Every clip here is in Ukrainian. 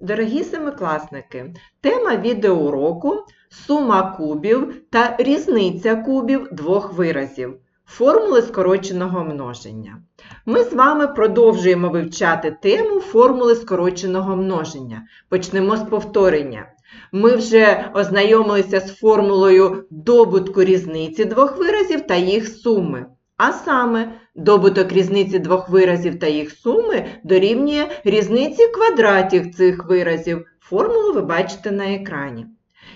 Дорогі семикласники, тема відеоуроку сума кубів та різниця кубів двох виразів. Формули скороченого множення. Ми з вами продовжуємо вивчати тему формули скороченого множення. Почнемо з повторення. Ми вже ознайомилися з формулою добутку різниці двох виразів та їх суми. А саме, добуток різниці двох виразів та їх суми дорівнює різниці квадратів цих виразів. Формулу ви бачите на екрані.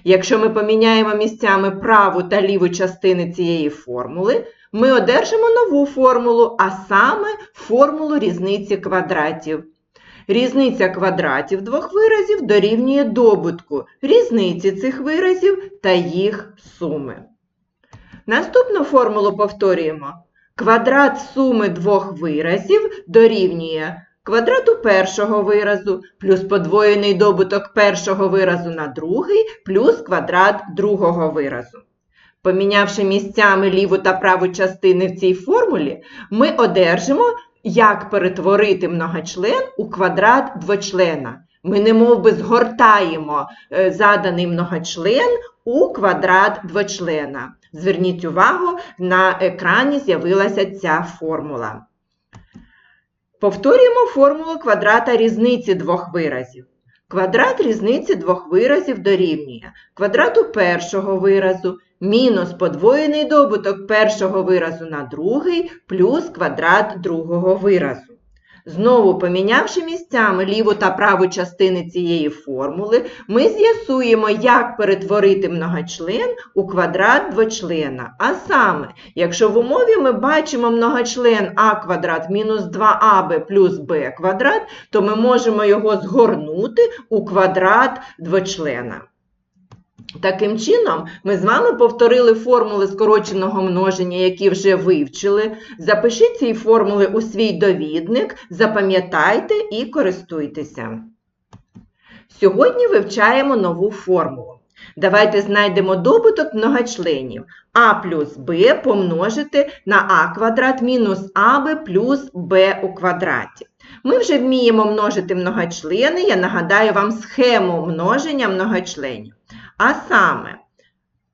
Якщо ми поміняємо місцями праву та ліву частини цієї формули, ми одержимо нову формулу, а саме формулу різниці квадратів. Різниця квадратів двох виразів дорівнює добутку різниці цих виразів та їх суми. Наступну формулу повторюємо. Квадрат суми двох виразів дорівнює квадрату першого виразу плюс подвоєний добуток першого виразу на другий плюс квадрат другого виразу. Помінявши місцями ліву та праву частини в цій формулі, ми одержимо, як перетворити многочлен у квадрат двочлена. Ми немов би згортаємо е, заданий многочлен у квадрат двочлена. Зверніть увагу, на екрані з'явилася ця формула. Повторюємо формулу квадрата різниці двох виразів. Квадрат різниці двох виразів дорівнює квадрату першого виразу мінус подвоєний добуток першого виразу на другий плюс квадрат другого виразу. Знову помінявши місцями ліву та праву частини цієї формули, ми з'ясуємо, як перетворити многочлен у квадрат двочлена. А саме, якщо в умові ми бачимо многочлен а квадрат мінус 2аб плюс b квадрат, то ми можемо його згорнути у квадрат двочлена. Таким чином, ми з вами повторили формули скороченого множення, які вже вивчили. Запишіть ці формули у свій довідник, запам'ятайте і користуйтеся. Сьогодні вивчаємо нову формулу. Давайте знайдемо добуток многочленів а плюс b помножити на а квадрат мінус аб плюс b у квадраті. Ми вже вміємо множити многочлени, я нагадаю вам схему множення многочленів. А саме,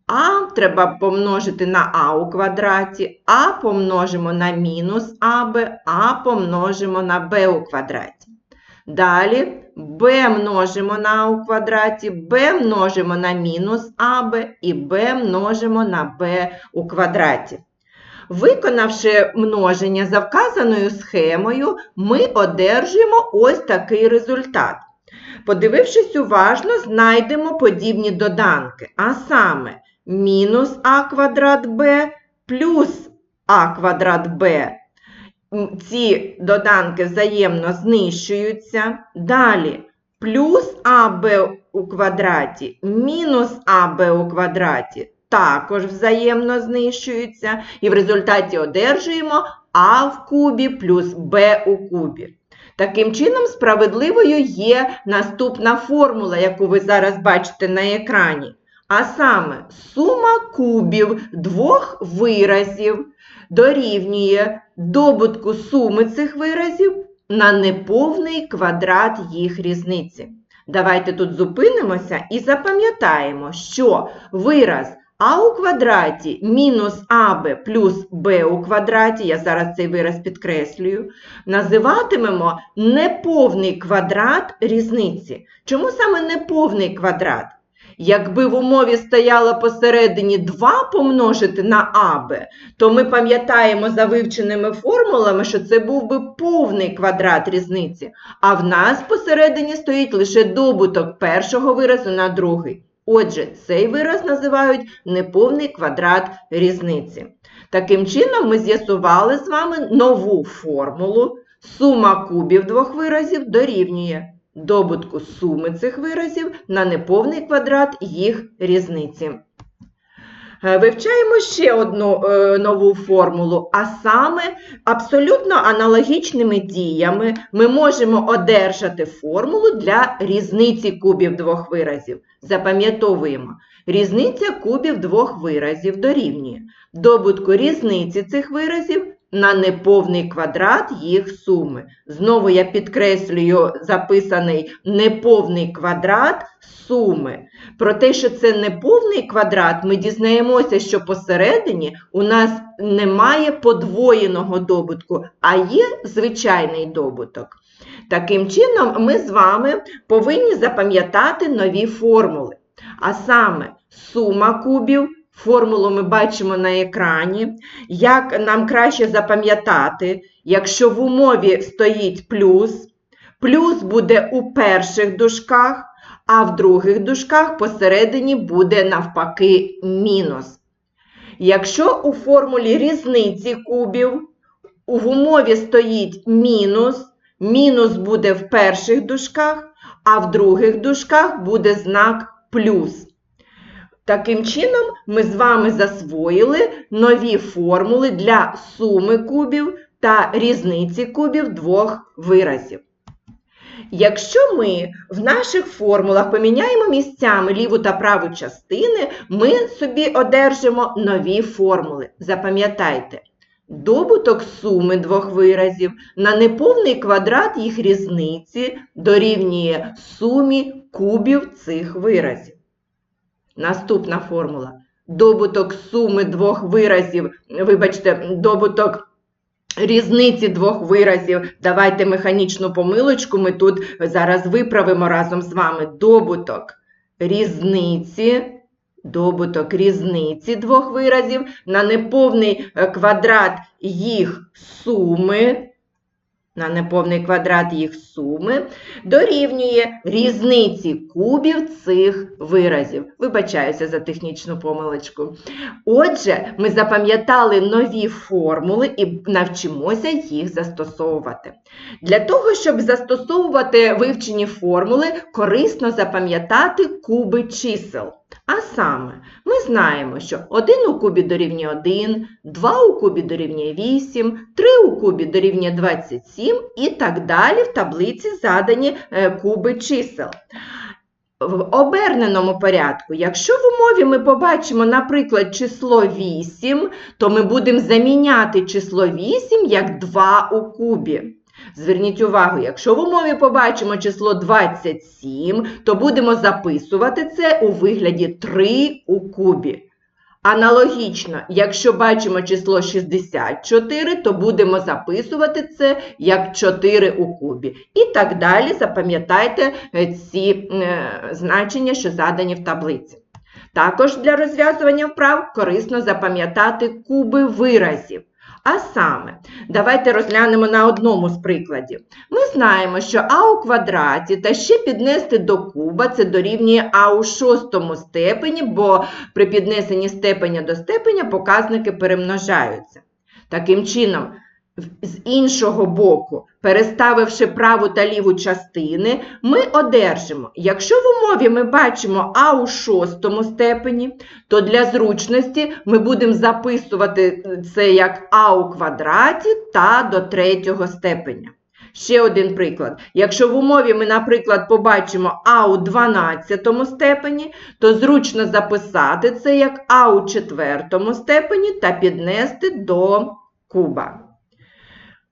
а треба помножити на а у квадраті, а помножимо на мінус аб, а помножимо на b у квадраті. Далі b множимо на а у квадраті, b множимо на мінус аб і b множимо на b у квадраті. Виконавши множення за вказаною схемою, ми одержуємо ось такий результат. Подивившись уважно, знайдемо подібні доданки, а саме мінус а квадрат b плюс а квадрат b. Ці доданки взаємно знищуються. Далі плюс аб у квадраті мінус аб у квадраті також взаємно знищуються. І в результаті одержуємо а в кубі плюс b у кубі. Таким чином, справедливою є наступна формула, яку ви зараз бачите на екрані. А саме сума кубів двох виразів дорівнює добутку суми цих виразів на неповний квадрат їх різниці. Давайте тут зупинимося і запам'ятаємо, що вираз а у квадраті мінус АБ плюс Б у квадраті, я зараз цей вираз підкреслюю, називатимемо неповний квадрат різниці. Чому саме неповний квадрат? Якби в умові стояло посередині 2 помножити на АБ, то ми пам'ятаємо за вивченими формулами, що це був би повний квадрат різниці, а в нас посередині стоїть лише добуток першого виразу на другий. Отже, цей вираз називають неповний квадрат різниці. Таким чином, ми з'ясували з вами нову формулу. Сума кубів двох виразів дорівнює добутку суми цих виразів на неповний квадрат їх різниці. Е, вивчаємо ще одну е, нову формулу, а саме абсолютно аналогічними діями ми можемо одержати формулу для різниці кубів двох виразів. Запам'ятовуємо, різниця кубів двох виразів дорівнює добутку різниці цих виразів на неповний квадрат їх суми. Знову я підкреслюю записаний неповний квадрат суми. Про те, що це неповний квадрат, ми дізнаємося, що посередині у нас немає подвоєного добутку, а є звичайний добуток. Таким чином, ми з вами повинні запам'ятати нові формули. А саме сума кубів, формулу ми бачимо на екрані. Як нам краще запам'ятати, якщо в умові стоїть плюс, плюс буде у перших дужках, а в других дужках посередині буде навпаки мінус. Якщо у формулі різниці кубів в умові стоїть мінус, мінус буде в перших дужках, а в других дужках буде знак плюс. Таким чином, ми з вами засвоїли нові формули для суми кубів та різниці кубів двох виразів. Якщо ми в наших формулах поміняємо місцями ліву та праву частини, ми собі одержимо нові формули. Запам'ятайте, добуток суми двох виразів на неповний квадрат їх різниці дорівнює сумі кубів цих виразів. Наступна формула. Добуток суми двох виразів, вибачте, добуток різниці двох виразів. Давайте механічну помилочку ми тут зараз виправимо разом з вами. Добуток різниці, добуток різниці двох виразів на неповний е, квадрат їх суми. На неповний квадрат їх суми дорівнює різниці кубів цих виразів. Вибачаюся за технічну помилочку. Отже, ми запам'ятали нові формули і навчимося їх застосовувати. Для того, щоб застосовувати вивчені формули, корисно запам'ятати куби чисел. А саме, ми знаємо, що 1 у кубі дорівнює 1, 2 у кубі дорівнює 8, 3 у кубі дорівнює 27 і так далі в таблиці задані е, куби чисел. В оберненому порядку, якщо в умові ми побачимо, наприклад, число 8, то ми будемо заміняти число 8 як 2 у кубі. Зверніть увагу, якщо в умові побачимо число 27, то будемо записувати це у вигляді 3 у кубі. Аналогічно, якщо бачимо число 64, то будемо записувати це як 4 у кубі. І так далі запам'ятайте е, ці е, значення, що задані в таблиці. Також для розв'язування вправ корисно запам'ятати куби виразів. А саме, давайте розглянемо на одному з прикладів. Ми знаємо, що а у квадраті та ще піднести до куба це дорівнює а у шостому степені, бо при піднесенні степеня до степеня показники перемножаються. Таким чином, з іншого боку, переставивши праву та ліву частини, ми одержимо, якщо в умові ми бачимо а у шостому степені, то для зручності ми будемо записувати це як а у квадраті та до третього степеня. Ще один приклад. Якщо в умові ми, наприклад, побачимо а у 12 степені, то зручно записати це як а у четвертому степені та піднести до куба.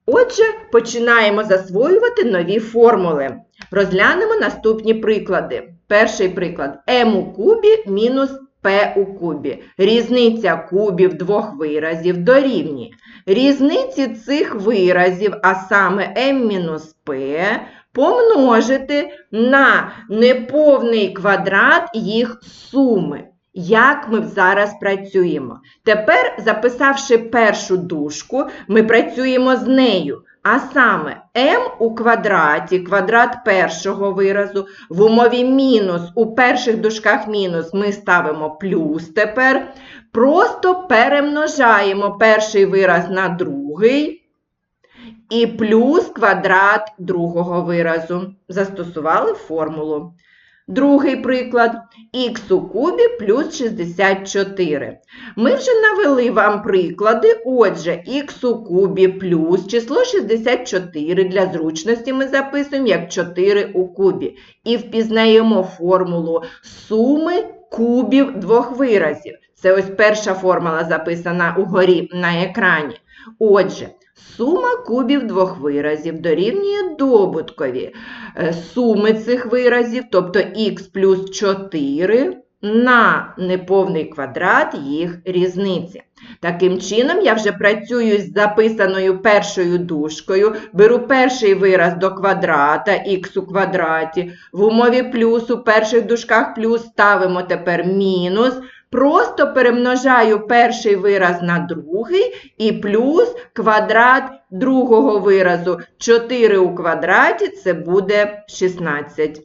Отже, починаємо засвоювати нові формули. Розглянемо наступні приклади. Перший приклад m у кубі мінус p у кубі. Різниця кубів двох виразів дорівнює. Різниці цих виразів, а саме m-p, помножити на неповний квадрат їх суми. Як ми зараз працюємо? Тепер, записавши першу дужку, ми працюємо з нею. А саме m у квадраті, квадрат першого виразу, в умові мінус, у перших дужках мінус ми ставимо плюс тепер. Просто перемножаємо перший вираз на другий і плюс квадрат другого виразу. Застосували формулу. Другий приклад х у кубі плюс 64. Ми вже навели вам приклади. Отже, х у кубі плюс число 64 для зручності ми записуємо як 4 у кубі. І впізнаємо формулу суми кубів двох виразів. Це ось перша формула записана угорі на екрані. Отже, сума кубів двох виразів дорівнює добуткові е, суми цих виразів, тобто х плюс 4 на неповний квадрат їх різниці. Таким чином, я вже працюю з записаною першою дужкою, беру перший вираз до квадрата, х у квадраті, в умові плюс у перших дужках плюс ставимо тепер мінус, просто перемножаю перший вираз на другий і плюс квадрат другого виразу. 4 у квадраті це буде 16.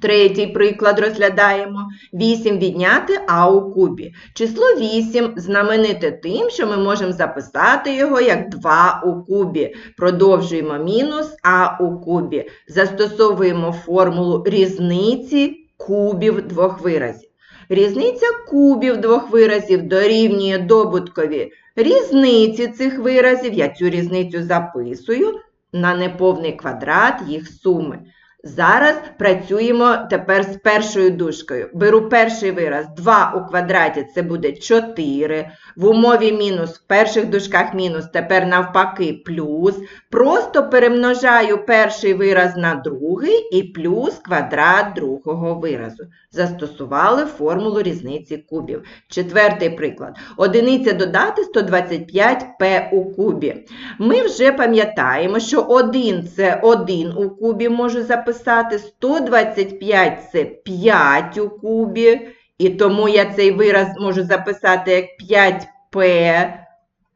Третій приклад розглядаємо. 8 відняти а у кубі. Число 8 знамените тим, що ми можемо записати його як 2 у кубі. Продовжуємо мінус а у кубі. Застосовуємо формулу різниці кубів двох виразів. Різниця кубів двох виразів дорівнює добуткові різниці цих виразів. Я цю різницю записую на неповний квадрат їх суми. Зараз працюємо тепер з першою дужкою. Беру перший вираз 2 у квадраті це буде 4. В умові мінус, в перших дужках мінус, тепер навпаки плюс. Просто перемножаю перший вираз на другий і плюс квадрат другого виразу. Застосували формулу різниці кубів. Четвертий приклад. Одиниця додати 125p у кубі. Ми вже пам'ятаємо, що 1 це 1 у кубі можу записати записати 125 це 5 у кубі, і тому я цей вираз можу записати як 5p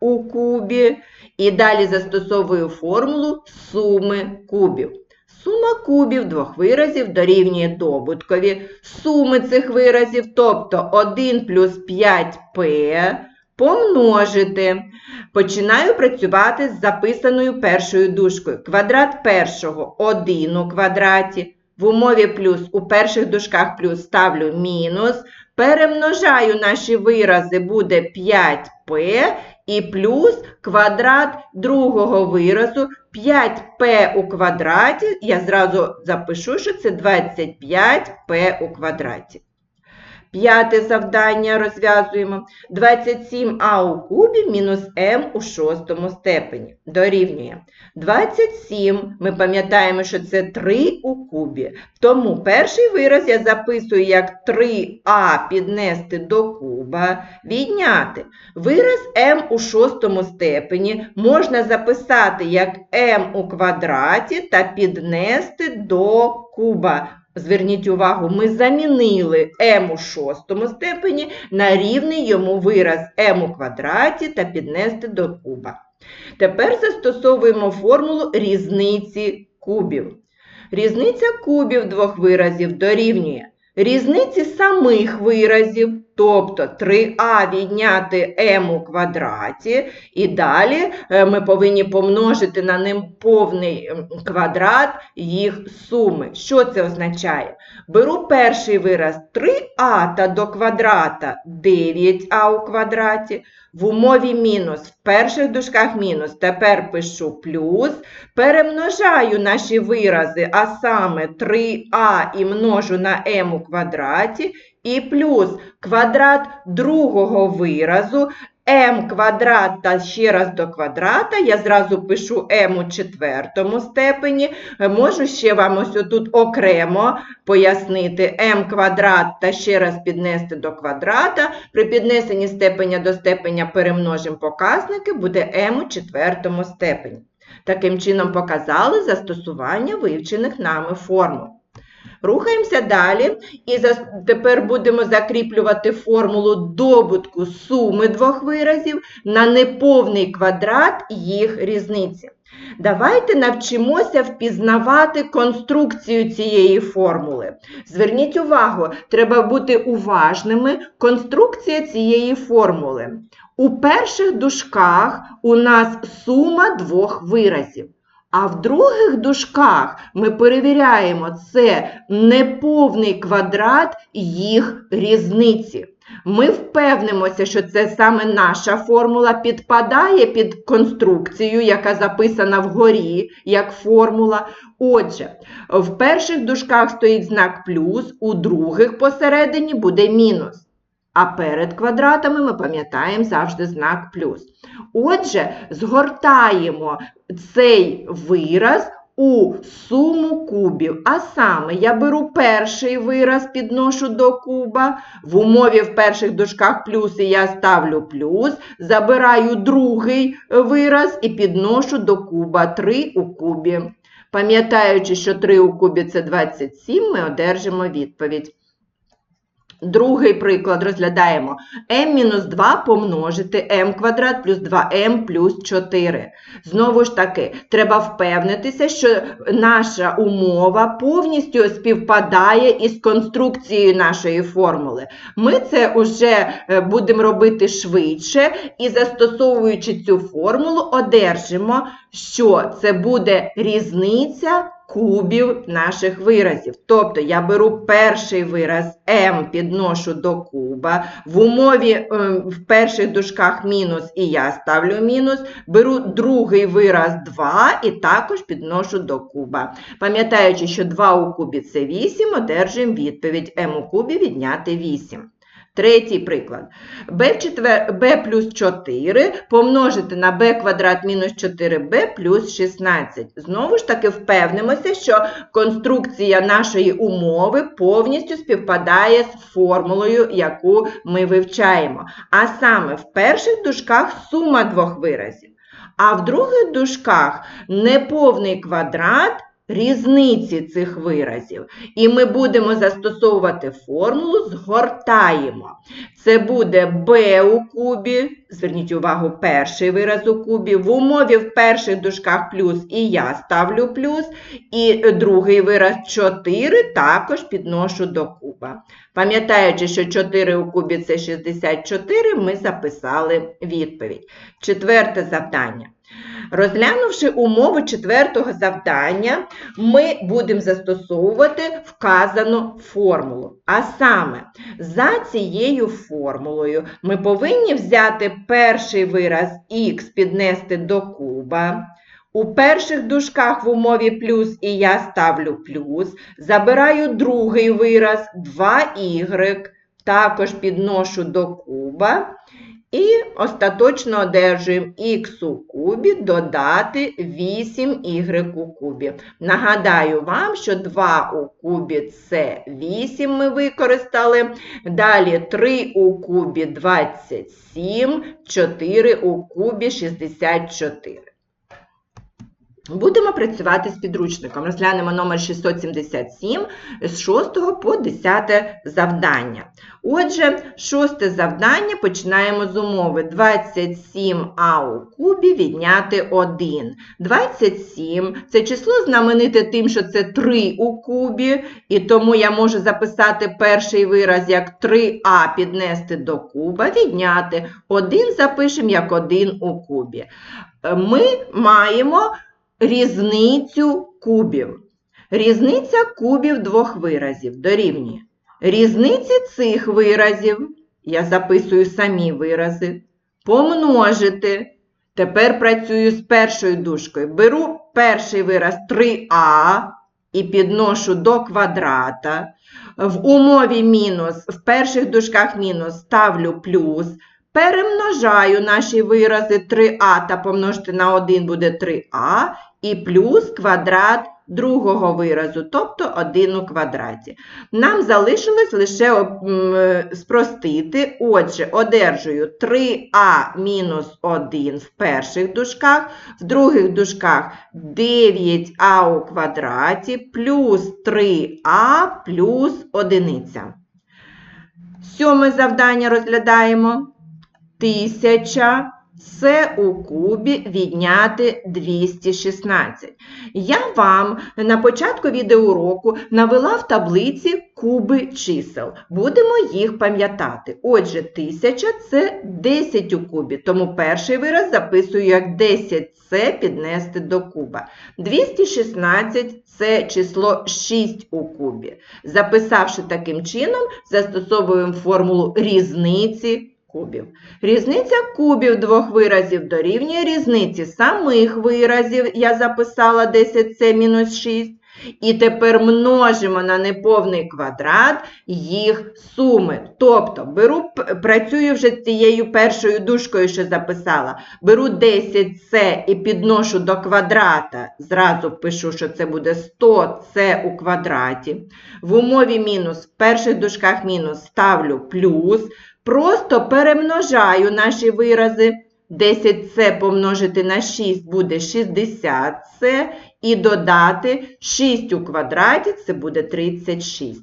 у кубі. І далі застосовую формулу суми кубів. Сума кубів двох виразів дорівнює добуткові суми цих виразів, тобто 1 плюс 5p помножити. Починаю працювати з записаною першою дужкою. Квадрат першого 1 у квадраті. В умові плюс у перших дужках плюс ставлю мінус. Перемножаю наші вирази, буде 5p і плюс квадрат другого виразу 5p у квадраті. Я зразу запишу, що це 25p у квадраті. П'яте завдання розв'язуємо. 27а у кубі мінус m у шостому степені. Дорівнює. 27, ми пам'ятаємо, що це 3 у кубі. Тому перший вираз я записую як 3а піднести до куба, відняти. Вираз m у шостому степені можна записати як m у квадраті та піднести до куба. Зверніть увагу, ми замінили М у шостому степені на рівний йому вираз М у квадраті та піднести до куба. Тепер застосовуємо формулу різниці кубів. Різниця кубів двох виразів дорівнює різниці самих виразів, тобто 3а відняти m у квадраті, і далі е, ми повинні помножити на ним повний квадрат їх суми. Що це означає? Беру перший вираз 3а та до квадрата 9а у квадраті. В умові мінус, в перших дужках мінус, тепер пишу плюс, перемножаю наші вирази, а саме 3а і множу на m у квадраті, і плюс квадрат другого виразу m квадрат та ще раз до квадрата, я зразу пишу m у четвертому степені. Можу ще вам ось тут окремо пояснити m квадрат та ще раз піднести до квадрата. При піднесенні степеня до степеня перемножимо показники, буде m у четвертому степені. Таким чином показали застосування вивчених нами формул. Рухаємося далі і тепер будемо закріплювати формулу добутку суми двох виразів на неповний квадрат їх різниці. Давайте навчимося впізнавати конструкцію цієї формули. Зверніть увагу, треба бути уважними. Конструкція цієї формули. У перших дужках у нас сума двох виразів. А в других дужках ми перевіряємо, це неповний квадрат їх різниці. Ми впевнимося, що це саме наша формула підпадає під конструкцію, яка записана вгорі, як формула. Отже, в перших дужках стоїть знак плюс, у других посередині буде мінус. А перед квадратами ми пам'ятаємо завжди знак плюс. Отже, згортаємо цей вираз у суму кубів. А саме я беру перший вираз, підношу до куба. В умові в перших дужках плюси я ставлю плюс, забираю другий вираз і підношу до куба 3 у кубі. Пам'ятаючи, що 3 у кубі це 27, ми одержимо відповідь. Другий приклад розглядаємо. m-2 помножити m квадрат плюс 2m плюс 4. Знову ж таки, треба впевнитися, що наша умова повністю співпадає із конструкцією нашої формули. Ми це вже е, будемо робити швидше і застосовуючи цю формулу, одержимо, що це буде різниця кубів наших виразів. Тобто я беру перший вираз m підношу до куба, в умові е, в перших дужках мінус і я ставлю мінус, беру другий вираз 2 і також підношу до куба. Пам'ятаючи, що 2 у кубі це 8, одержуємо відповідь m у кубі відняти 8. Третій приклад. b, плюс 4 помножити на b квадрат мінус 4b плюс 16. Знову ж таки впевнимося, що конструкція нашої умови повністю співпадає з формулою, яку ми вивчаємо. А саме в перших дужках сума двох виразів, а в других дужках неповний квадрат різниці цих виразів. І ми будемо застосовувати формулу згортаємо. Це буде b у кубі, зверніть увагу, перший вираз у кубі. В умові в перших дужках плюс і я ставлю плюс, і другий вираз 4 також підношу до куба. Пам'ятаючи, що 4 у кубі це 64, ми записали відповідь. Четверте завдання. Розглянувши умови четвертого завдання, ми будемо застосовувати вказану формулу. А саме, за цією формулою ми повинні взяти перший вираз х піднести до куба. У перших дужках в умові плюс і я ставлю плюс, забираю другий вираз 2y, також підношу до куба. І остаточно одержуємо х у кубі додати 8y у кубі. Нагадаю вам, що 2 у кубі це 8 ми використали. Далі 3 у кубі 27, 4 у кубі 64. Будемо працювати з підручником. Розглянемо номер 677 з 6 по 10 завдання. Отже, шосте завдання починаємо з умови 27а у кубі відняти 1. 27 це число знамените тим, що це 3 у кубі, і тому я можу записати перший вираз як 3а піднести до куба, відняти 1 запишемо як 1 у кубі. Ми маємо різницю кубів. Різниця кубів двох виразів дорівнює. Різниці цих виразів, я записую самі вирази, помножити. Тепер працюю з першою дужкою. Беру перший вираз 3а і підношу до квадрата. В умові мінус, в перших дужках мінус ставлю плюс. Перемножаю наші вирази 3а та помножити на 1 буде 3а і плюс квадрат другого виразу, тобто 1 у квадраті. Нам залишилось лише спростити, отже, одержую 3а мінус 1 в перших дужках, в других дужках 9а у квадраті плюс 3а плюс 1. Сьоме завдання розглядаємо. 1000 це у кубі відняти 216. Я вам на початку відеоуроку навела в таблиці куби чисел. Будемо їх пам'ятати. Отже, 1000 це 10 у кубі, тому перший вираз записую як 10 це піднести до куба. 216 це число 6 у кубі. Записавши таким чином, застосовуємо формулу різниці кубів. Різниця кубів двох виразів дорівнює різниці самих виразів, я записала 10 це мінус 6. І тепер множимо на неповний квадрат їх суми. Тобто беру, працюю вже з цією першою дужкою, що записала. Беру 10c і підношу до квадрата. Зразу пишу, що це буде 100c у квадраті. В умові мінус, в перших дужках мінус ставлю плюс. Просто перемножаю наші вирази. 10c помножити на 6 буде 60c. І додати 6 у квадраті це буде 36.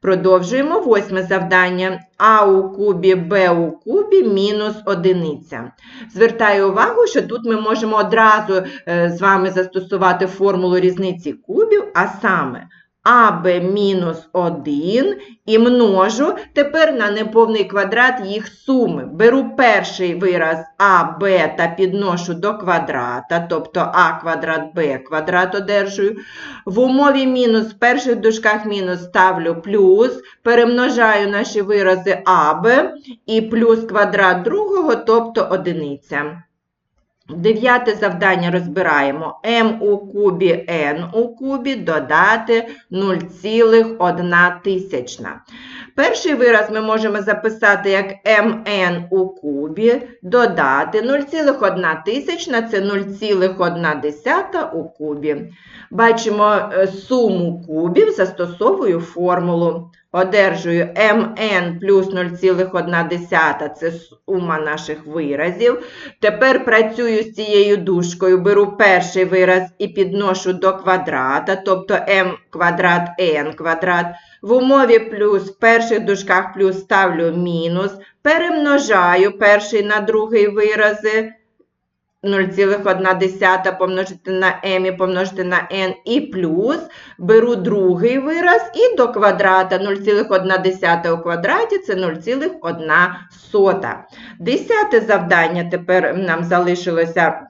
Продовжуємо восьме завдання. А у кубі Б у кубі мінус одиниця. Звертаю увагу, що тут ми можемо одразу е, з вами застосувати формулу різниці кубів, а саме АБ мінус 1 і множу тепер на неповний квадрат їх суми. Беру перший вираз АБ та підношу до квадрата, тобто А квадрат Б квадрат одержую. В умові мінус, в перших дужках мінус ставлю плюс, перемножаю наші вирази АБ і плюс квадрат другого, тобто одиниця. Дев'яте завдання розбираємо. m у кубі n у кубі додати 0,1 тисячна. Перший вираз ми можемо записати як mn у кубі додати 0,1 тисячна – це 0,1 у кубі. Бачимо е, суму кубів, застосовую формулу. Одержую mn плюс 0,1 – це сума наших виразів. Тепер працюю з цією дужкою, беру перший вираз і підношу до квадрата, тобто m квадрат n квадрат. В умові плюс, в перших дужках плюс ставлю мінус, перемножаю перший на другий вирази. 0,1 помножити на m і помножити на n і плюс. Беру другий вираз і до квадрата 0,1 у квадраті це 0,1. Десяте завдання тепер нам залишилося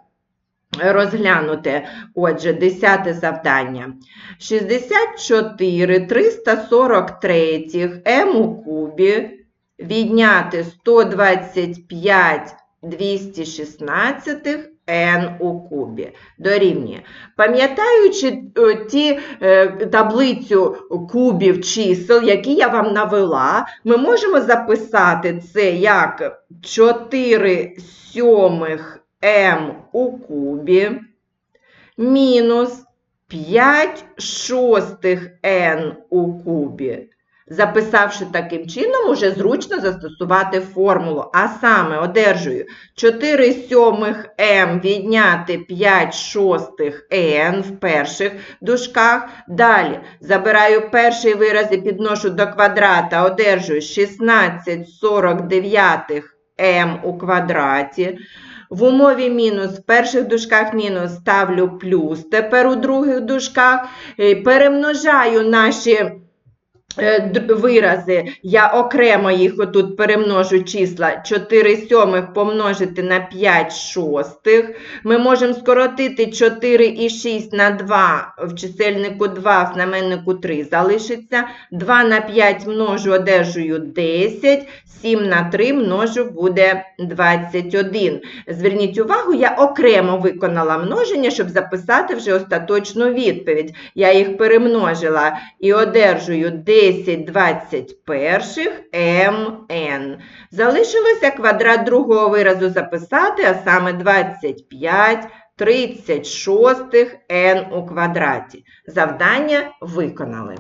розглянути. Отже, десяте завдання. 64 343 m у кубі відняти 125 216 n у кубі дорівнює. Пам'ятаючи е, ті е, таблицю кубів чисел, які я вам навела, ми можемо записати це як 4 сьомих m у кубі мінус 5 шостих n у кубі. Записавши таким чином, уже зручно застосувати формулу. А саме одержую 4 сьомих m відняти 5 шостих n в перших дужках. Далі забираю перший вираз і підношу до квадрата, одержую 16 49 m у квадраті. В умові мінус, в перших дужках мінус ставлю плюс. Тепер у других дужках е, перемножаю наші вирази. Я окремо їх отут перемножу числа. 4 сьомих помножити на 5 шостих. Ми можемо скоротити 4 і 6 на 2, в чисельнику 2, в знаменнику 3 залишиться. 2 на 5 множу, одержую 10. 7 на 3 множу буде 21. Зверніть увагу, я окремо виконала множення, щоб записати вже остаточну відповідь. Я їх перемножила і одержую 10 21 mn. Залишилося квадрат другого виразу записати, а саме 25 36 n у квадраті. Завдання виконали.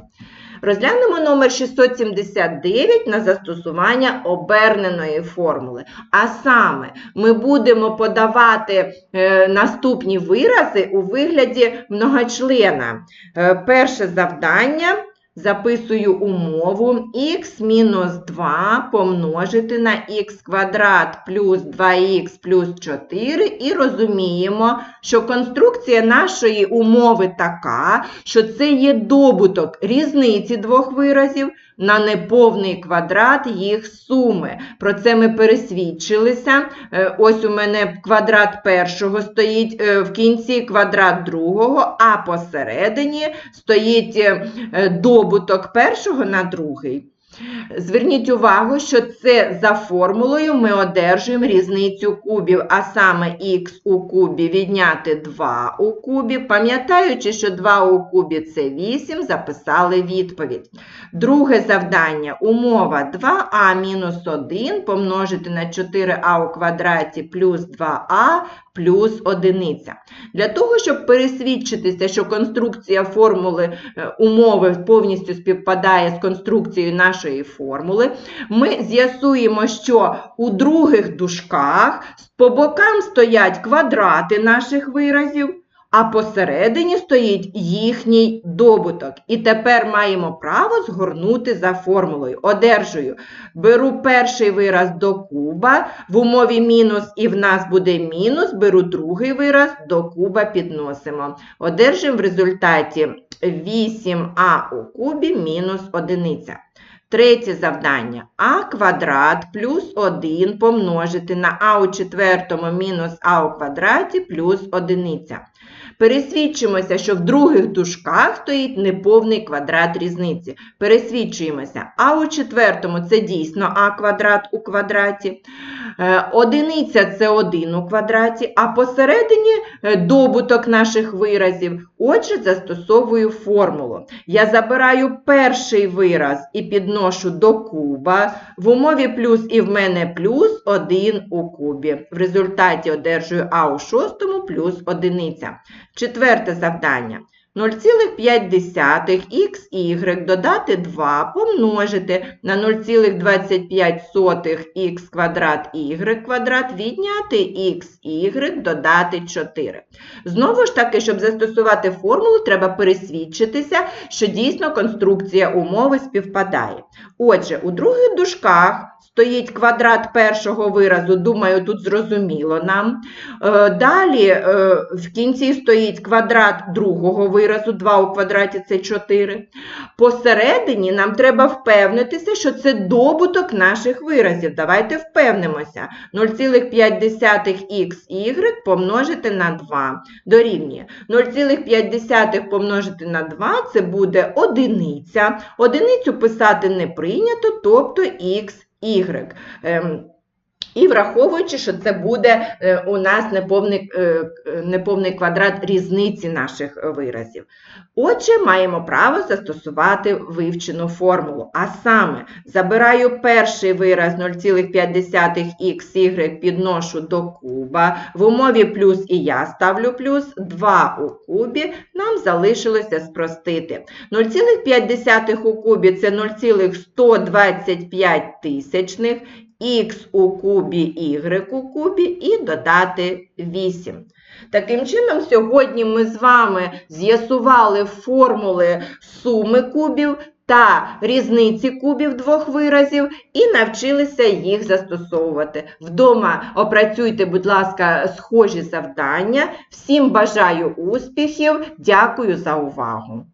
Розглянемо номер 679 на застосування оберненої формули. А саме, ми будемо подавати е, наступні вирази у вигляді многочлена. Е, перше завдання. Записую умову х мінус 2 помножити на х квадрат плюс 2х плюс 4 і розуміємо, що конструкція нашої умови така, що це є добуток різниці двох виразів на неповний квадрат їх суми. Про це ми пересвідчилися. Е, Ось у мене квадрат першого стоїть е, в кінці квадрат другого, а посередині стоїть е, добуток першого на другий. Зверніть увагу, що це за формулою ми одержуємо різницю кубів, а саме х у кубі відняти 2 у кубі. Пам'ятаючи, що 2 у кубі це 8, записали відповідь. Друге завдання. Умова 2а мінус 1 помножити на 4а у квадраті плюс 2а плюс 1. Для того, щоб пересвідчитися, що конструкція формули е, умови повністю співпадає з конструкцією нашої формули, ми з'ясуємо, що у других дужках по бокам стоять квадрати наших виразів, а посередині стоїть їхній добуток. І тепер маємо право згорнути за формулою. Одержую. Беру перший вираз до куба, в умові мінус і в нас буде мінус, беру другий вираз, до куба підносимо. Одержуємо в результаті 8а у кубі мінус одиниця. Третє завдання. а квадрат плюс 1 помножити на а у четвертому мінус а у квадраті плюс одиниця. Пересвідчимося, що в других дужках стоїть неповний квадрат різниці. Пересвідчуємося. А у четвертому це дійсно а квадрат у квадраті. Е, Одиниця це 1 у квадраті, а посередині е, добуток наших виразів. Отже, застосовую формулу. Я забираю перший вираз і підношу до куба. В умові плюс і в мене плюс 1 у кубі. В результаті одержую а у шостому плюс одиниця. Четверте завдання. 0,5xy додати 2 помножити на 0,25х квадрат y квадрат відняти xy додати 4. Знову ж таки, щоб застосувати формулу, треба пересвідчитися, що дійсно конструкція умови співпадає. Отже, у других дужках стоїть квадрат першого виразу, думаю, тут зрозуміло нам. Е, Далі е, в кінці стоїть квадрат другого виразу, 2 у квадраті це 4. Посередині нам треба впевнитися, що це добуток наших виразів. Давайте впевнимося. 0,5xy помножити на 2 дорівнює. 0,5 помножити на 2 це буде одиниця. Одиницю писати не прийнято, тобто xy. Ем, І враховуючи, що це буде е, у нас неповний, е, неповний квадрат різниці наших виразів. Отже, маємо право застосувати вивчену формулу. А саме, забираю перший вираз 0,5xy підношу до куба. В умові плюс і я ставлю плюс 2 у кубі, нам залишилося спростити. 0,5 у кубі це 0,125 тисячних, х у кубі, y у кубі і додати 8. Таким чином, сьогодні ми з вами з'ясували формули суми кубів та різниці кубів двох виразів і навчилися їх застосовувати. Вдома опрацюйте, будь ласка, схожі завдання. Всім бажаю успіхів, дякую за увагу!